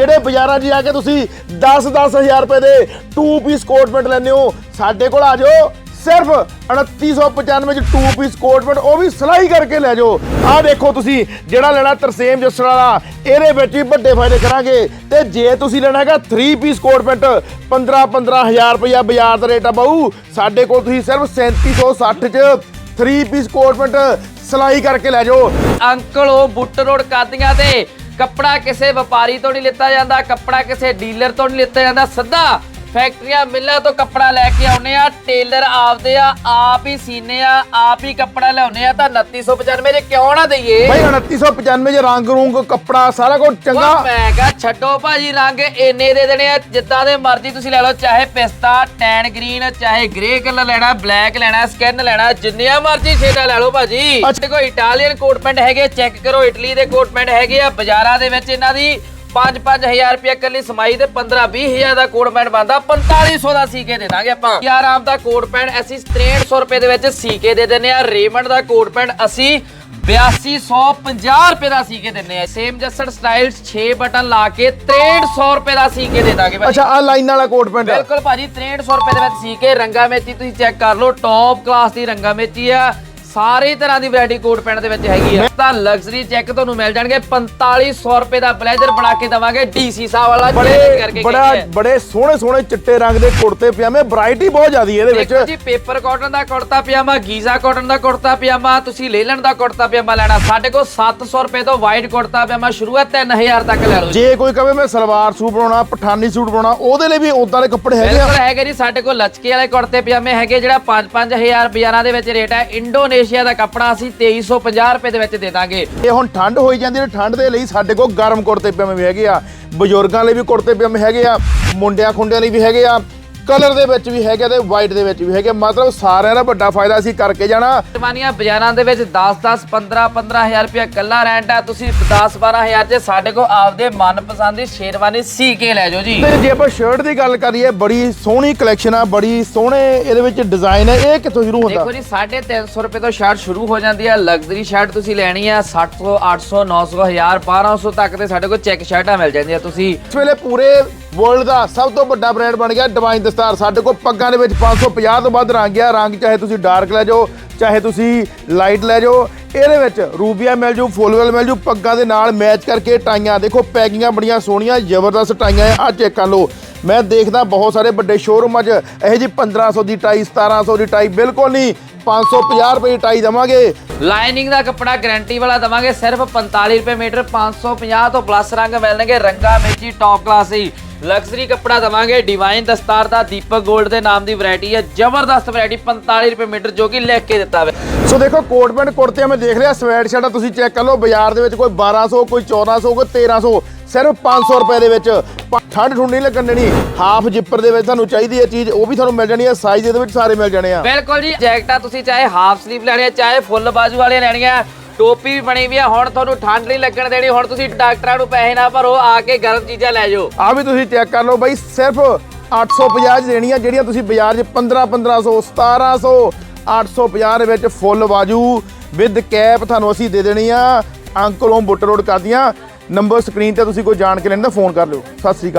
ਜਿਹੜੇ ਬਾਜ਼ਾਰਾਂ 'ਚ ਜਾ ਕੇ ਤੁਸੀਂ 10-10000 ਰੁਪਏ ਦੇ 2 ਪੀਸ ਕੋਟ ਪੈਂਟ ਲੈਂਦੇ ਹੋ, ਸਾਡੇ ਕੋਲ ਆ ਜਾਓ। ਸਿਰਫ 2995 ਚ 2 ਪੀਸ ਕੋਟ ਪੈਂਟ ਉਹ ਵੀ ਸਿਲਾਈ ਕਰਕੇ ਲੈ ਜਾਓ। ਆਹ ਦੇਖੋ ਤੁਸੀਂ, ਜਿਹੜਾ ਲੈਣਾ ਤਰਸੇਮ ਜੱਸੜ ਵਾਲਾ, ਇਹਦੇ ਵਿੱਚ ਵੀ ਵੱਡੇ ਫਾਇਦੇ ਕਰਾਂਗੇ। ਤੇ ਜੇ ਤੁਸੀਂ ਲੈਣਾ ਹੈਗਾ 3 ਪੀਸ ਕੋਟ ਪੈਂਟ 15 15000 ਰੁਪਇਆ ਬਾਜ਼ਾਰ ਦਾ ਰੇਟ ਆ ਬਾਊ। ਸਾਡੇ ਕੋਲ ਤੁਸੀਂ ਸਿਰਫ 3760 ਚ 3 ਪੀਸ ਕੋਟ ਪੈਂਟ ਸਿਲਾਈ ਕਰਕੇ ਲੈ ਜਾਓ। ਅੰਕਲ, ਉਹ ਬੁੱਟ ਰੋਡ ਕਾਦੀਆਂ ਤੇ ਕੱਪੜਾ ਕਿਸੇ ਵਪਾਰੀ ਤੋਂ ਨਹੀਂ ਲਿੱਤਾ ਜਾਂਦਾ, ਕੱਪੜਾ ਕਿਸੇ ਡੀਲਰ ਤੋਂ ਨਹੀਂ ਲਿੱਤਾ ਜਾਂਦਾ ਸਿੱਧਾ ਫੈਕਟਰੀਆਂ ਮਿੱਲਾਂ ਤੋਂ ਕੱਪੜਾ ਲੈ ਕੇ ਆਉਨੇ ਆ ਟੇਲਰ ਆਪਦੇ ਆ ਆਪ ਹੀ ਸੀਨੇ ਆ ਆਪ ਹੀ ਕੱਪੜਾ ਲਿਆਉਨੇ ਆ। ਤਾਂ 2995 ਦੇ ਕਿਉਂ ਨਾ ਦਈਏ? ਭਾਈ 2995 ਚ ਰੰਗ ਰੂੰਗ ਕੱਪੜਾ ਸਾਰਾ ਕੁਝ ਚੰਗਾ। ਉਹ ਮੈਂ ਕਹਾ ਛੱਡੋ ਭਾਜੀ ਰੰਗ ਇੰਨੇ ਦੇ ਦੇਣੇ ਆ। ਜਿੱਦਾਂ ਦੇ ਮਰਜ਼ੀ ਤੁਸੀਂ ਲੈ ਲਓ ਚਾਹੇ ਪਿਸਤਾ ਟੈਨ ਗ੍ਰੀਨ ਚਾਹੇ ਗ੍ਰੇ ਕਲਰ ਲੈਣਾ ਬਲੈਕ ਲੈਣਾ ਸਕਿਨ ਲੈਣਾ ਜਿੰਨੀਆਂ ਮਰਜ਼ੀ ਸ਼ੇਡਾਂ ਲੈ ਲਓ ਭਾਜੀ। ਅੱਛਾ। ਦੇਖੋ ਇਟਾਲੀਅਨ ਕੋਟ ਪੈਂਟ ਹੈਗੇ ਚੈੱਕ ਕਰੋ ਇਟਲੀ ਦੇ ਕੋਟ ਪੈਂਟ ਹੈਗੇ ਆ ਬਾਜ਼ਾਰਾਂ ਦੇ ਵਿੱਚ ਇਹਨਾਂ ਦੀ 5-5000 ਰੁਪਏ ਕੱਲੀ ਸਮਾਈ ਤੇ 15-20000 ਦਾ ਕੋਟ ਪੈਂਟ ਬਣਦਾ 4500 ਦਾ ਸੀ ਕੇ ਦੇ ਦਾਂਗੇ ਆਪਾਂ। ਯਾਰ ਆਪ ਦਾ ਕੋਟ ਪੈਂਟ ਅਸੀਂ 6300 ਰੁਪਏ ਦੇ ਵਿੱਚ ਸੀ ਕੇ ਦੇ ਦਿੰਨੇ ਆ ਰੇਮੰਡ ਦਾ ਕੋਟ ਪੈਂਟ ਅਸੀਂ 8250 ਰੁਪਏ ਦਾ ਸੀ ਕੇ ਦਿੰਨੇ ਆ ਸੇਮ ਜਸਟ ਸਟਾਈਲ 6 ਬਟਨ ਲਾ ਕੇ 6300 ਰੁਪਏ ਦਾ ਸੀ ਕੇ ਦੇ ਦਾਂਗੇ ਅੱਛਾ ਆ ਲਾਈਨ ਵਾਲਾ ਕੋਟ ਪੈਂਟ ਬਿਲਕੁਲ ਭਾਜੀ 6300 ਰੁਪਏ ਦੇ ਵਿੱਚ ਸੀ ਕੇ ਰੰਗਾ ਮੇਚੀ ਤੁਸੀਂ ਚੈੱਕ ਕਰ ਲਓ ਟੌਪ ਕਲਾਸ ਦੀ ਰੰਗਾ ਮੇਚੀ ਆ। ਸਾਰੇ ਤਰ੍ਹਾਂ ਦੀ ਵੈਰਾਈਟੀ ਕੋਟ ਪੈਂਟ ਦੇ ਵਿੱਚ ਹੈਗੀ ਆ। ਤਾਂ ਲਗਜ਼ਰੀ ਚੈੱਕ ਤੁਹਾਨੂੰ ਮਿਲ ਜਾਣਗੇ। 4500 ਰੁਪਏ ਦਾ ਬਲੇਜ਼ਰ ਬਣਾ ਕੇ ਦਵਾਂਗੇ। ਡੀਸੀ ਸਾਹਿਬ ਵਾਲਾ ਬੜੇ ਬੜਾ। ਬੜੇ ਸੋਹਣੇ ਸੋਹਣੇ ਚਿੱਟੇ ਰੰਗ ਦੇ ਕੁੜਤੇ ਪਜਾਮੇ। ਵੈਰਾਈਟੀ ਬਹੁਤ ਜ਼ਿਆਦੀ ਇਹਦੇ ਦੇਖੋ ਵਿੱਚ ਜੀ ਪੇਪਰ ਕਾਟਨ ਦਾ ਕੁੜਤਾ ਪਜਾਮਾ ਗੀਜ਼ਾ ਕਾਟਨ ਦਾ ਕੁੜਤਾ ਪਜਾਮਾ। ਤੁਸੀਂ ਲੇਲਨ ਦਾ ਕੁੜਤਾ ਪਜਾਮਾ ਲੈਣਾ। ਸਾਡੇ ਕੋਲ 700 ਰੁਪਏ ਤੋਂ ਵਾਈਟ ਕੁੜਤਾ ਪਜਾਮਾ ਸ਼ੁਰੂ ਹੈ। 3000 ਤੱਕ ਲੈ ਲਓ ਜੀ। ਕੋਈ ਕਵੇ ਮੈਂ ਸਲਵਾਰ ਸੂਟ ਬਣਾਉਣਾ ਪਠਾਨੀ ਸੂਟ ਬਣਾਉਣਾ ਉਹਦੇ ਲਈ ਵੀ ਉਦਾਂ ਦੇ ਕੱਪੜੇ ਹੈਗੇ ਆ। ਬਿਲਕੁਲ ਹੈਗੇ ਜੀ। ਸਾਡੇ ਕੋਲ ਲਚਕੇ ਵਾਲੇ ਕੁੜਤੇ ਪਜਾਮੇ ਹੈਗੇ ਜਿਹੜਾ 5-5000 ਬਾਜ਼ਾਰਾਂ ਦੇ ਵਿੱਚ ਰੇਟ ਹੈ। ਇੰਡੋਨੇਸ਼ੀਆ ਦਾ ਕੱਪੜਾ ਅਸੀਂ 2350 ਰੁਪਏ ਦੇ ਵਿੱਚ ਦੇ ਦਾਂਗੇ। ਇਹ ਹੁਣ ਠੰਡ ਹੋਈ ਜਾਂਦੀ ਹੈ ਠੰਡ ਦੇ ਲਈ ਸਾਡੇ ਕੋਲ ਗਰਮ ਕੁੜਤੇ ਪਜਾਮੇ ਵੀ ਹੈਗੇ ਆ। ਬਜ਼ੁਰਗਾਂ ਲਈ ਵੀ ਕੁੜਤੇ ਪਜਾਮੇ ਹੈਗੇ ਆ, ਮੁੰਡਿਆਂ ਖੁੰਡਿਆਂ ਲਈ ਵੀ ਹੈਗੇ ਆ। ਕਲਰ ਦੇ ਵਿੱਚ ਵੀ ਹੈਗੇ ਆ ਤੇ ਵਾਈਟ ਦੇ ਵਿੱਚ ਵੀ ਹੈਗੇ ਆ। ਮਤਲਬ ਸਾਰਿਆਂ ਦਾ ਵੱਡਾ ਫਾਇਦਾ ਅਸੀਂ ਕਰਕੇ ਜਾਣਾ। ਸ਼ੇਰਵਾਨੀਆਂ ਬਾਜ਼ਾਰਾਂ ਦੇ ਵਿੱਚ 10-10 15-15000 ਰੁਪਏ ਕੱਲਾ ਰੈਂਟ ਆ। ਤੁਸੀਂ 10-12000 ਚ ਸਾਡੇ ਕੋਲ ਆਪਦੇ ਮਨਪਸੰਦ ਦੀ ਸ਼ੇਰਵਾਨੀ ਸੀ ਕੇ ਲੈ ਜਾਓ ਜੀ। ਤੇ ਜੇ ਆਪਾਂ ਸ਼ਰਟ ਦੀ ਗੱਲ ਕਰੀਏ ਬੜੀ ਸੋਹਣੀ ਕਲੈਕਸ਼ਨ ਆ ਬੜੀ ਸੋਹਣੇ ਇਹਦੇ ਵਿੱਚ ਡਿਜ਼ਾਈਨ ਹੈ ਇਹ ਕਿੱਥੋਂ ਸ਼ੁਰੂ ਹੁੰਦਾ? ਦੇਖੋ ਜੀ 350 ਰੁਪਏ ਤੋਂ ਸ਼ਰਟ ਸ਼ੁਰੂ ਹੋ ਜਾਂਦੀ ਹੈ ਲਗਜ਼ਰੀ ਸ਼ਰਟ ਤੁਸੀਂ ਲੈਣੀ ਆ 700 800 900 1000 1200 ਤੱਕ ਦੇ ਸਾਡੇ ਕੋਲ ਚੈੱਕ ਸ਼ਰਟਾਂ ਮਿਲ ਜਾਂਦੀਆਂ ਤੁਸੀਂ ਇਸ ਵੇਲੇ ਪੂਰੇ ਵਰਲਡ ਦਾ ਸਭ ਤੋਂ ਵੱਡਾ ਬ੍ਰਾਂਡ ਬਣ ਗਿਆ ਡਿਵਾਈਨ ਦਸਤਾਰ ਸਾਡੇ ਕੋਲ ਪੱਗਾਂ ਦੇ ਵਿੱਚ 550 ਤੋਂ ਵੱਧ ਰੰਗ ਆ। ਰੰਗ ਚਾਹੇ ਤੁਸੀਂ ਡਾਰਕ ਲੈ ਜਾਓ, ਚਾਹੇ ਤੁਸੀਂ ਲਾਈਟ ਲੈ ਜਾਓ, ਇਹਦੇ ਵਿੱਚ ਰੂਬੀਆ ਮਿਲ ਜੂ ਫੁੱਲਵੈਲ ਮਿਲ ਜੂ, ਪੱਗਾਂ ਦੇ ਨਾਲ ਮੈਚ ਕਰਕੇ ਟਾਈਆਂ। ਦੇਖੋ ਪੈਕਿੰਗਾਂ ਬੜੀਆਂ ਸੋਹਣੀਆਂ, ਜ਼ਬਰਦਸਤ ਟਾਈਆਂ ਆ। ਆਹ ਚੈੱਕ ਕਰ ਲਓ, ਮੈਂ ਦੇਖਦਾ ਬਹੁਤ ਸਾਰੇ ਵੱਡੇ ਸ਼ੋਰੂਮਾਂ 'ਚ ਇਹ ਜੀ 1500 ਦੀ ਟਾਈ 1700 ਦੀ ਟਾਈ, ਬਿਲਕੁਲ ਨਹੀਂ 550 ਰੁਪਏ ਦੀ ਟਾਈ ਦਵਾਂਗੇ। ਲਾਈਨਿੰਗ ਦਾ ਕੱਪੜਾ ਗਾਰੰਟੀ ਵਾਲਾ ਦਵਾਂਗੇ, ਸਿਰਫ 45 ਰੁਪਏ ਮੀਟਰ 550 ਤੋਂ ਪਲੱਸ ਰੰਗ ਮਿਲਣਗੇ। ਰੰਗਾ ਮੇਚੀ ਟੌਪ ਕਲਾਸ ਹੀ ਲਗਜ਼ਰੀ ਕੱਪੜਾ ਦਵਾਂਗੇ। ਡਿਵਾਈਨ ਦਸਤਾਰ ਦਾ ਦੀਪਕ 골ਡ ਦੇ ਨਾਮ ਦੀ ਵੈਰਾਈਟੀ ਹੈ। ਜ਼ਬਰਦਸਤ ਵੈਰਾਈਟੀ 45 ਰੁਪਏ ਮੀਟਰ ਜੋ ਕਿ ਲਿਖ ਕੇ ਦਿੱਤਾ ਵੇ। ਸੋ ਦੇਖੋ ਕੋਟ ਪੈਂਟ ਕੁੜਤੇ ਮੈਂ ਦੇਖ ਲਿਆ ਸਵੈਟ ਸ਼ਰਟਾਂ ਤੁਸੀਂ ਚੈੱਕ ਕਰ ਲਓ ਬਾਜ਼ਾਰ ਦੇ ਵਿੱਚ ਕੋਈ 1200 ਕੋਈ 1400 ਕੋਈ 1300 ਸਿਰਫ 500 ਰੁਪਏ ਦੇ ਵਿੱਚ। ਠੰਡ ਠੁੰਡ ਨਹੀਂ ਲੱਗਣ ਦੇਣੀ। ਹਾਫ ਜਿੱਪਰ ਦੇ ਵਿੱਚ ਤੁਹਾਨੂੰ ਚਾਹੀਦੀ ਹੈ ਚੀਜ਼ ਉਹ ਵੀ ਤੁਹਾਨੂੰ ਮਿਲ ਜਾਣੀ ਹੈ। ਸਾਈਜ਼ ਇਹਦੇ ਵਿੱਚ ਸਾਰੇ ਮਿਲ ਜਾਣੇ ਆ। ਬਿਲਕੁਲ ਜੀ ਜੈਕਟਾਂ ਤੁਸੀਂ ਚਾਹੇ ਹਾਫ ਸਲੀਵ ਲੈਣੀਆਂ ਚਾਹੇ ਫੁੱਲ ਬਾਜੂ ਵਾਲੀਆਂ ਲੈਣੀਆਂ ਟੋਪੀ ਵੀ ਬਣੀ ਵੀ ਆ, ਹੁਣ ਤੁਹਾਨੂੰ ਠੰਡ ਨਹੀਂ ਲੱਗਣ ਦੇਣੀ, ਹੁਣ ਤੁਸੀਂ ਡਾਕਟਰਾਂ ਨੂੰ ਪੈਸੇ ਨਾ ਭਰੋ, ਆ ਕੇ ਗਰਮ ਚੀਜ਼ਾਂ ਲੈ ਜਾਓ। ਆ ਵੀ ਤੁਸੀਂ ਚੈੱਕ ਕਰ ਲਓ ਬਾਈ, ਸਿਰਫ 850 ਚ ਦੇਣੀਆਂ, ਜਿਹੜੀਆਂ ਤੁਸੀਂ ਬਾਜ਼ਾਰ 'ਚ 15 1500 1700 850 ਦੇ ਵਿੱਚ ਫੁੱਲ ਬਾਜੂ ਵਿਦ ਕੈਪ ਤੁਹਾਨੂੰ ਅਸੀਂ ਦੇ ਦੇਣੀ ਆ। ਅੰਕਲ ਹੋਮ ਬੁੱਟ ਰੋਡ ਕਰਦੀਆਂ। ਨੰਬਰ ਸਕਰੀਨ ਤੇ ਤੁਸੀਂ ਕੋਈ ਜਾਣ ਕੇ ਲੈਣ ਦਾ ਫੋਨ ਕਰ ਲਿਓ। ਸਤਿ ਸ੍ਰੀ ਅਕਾਲ।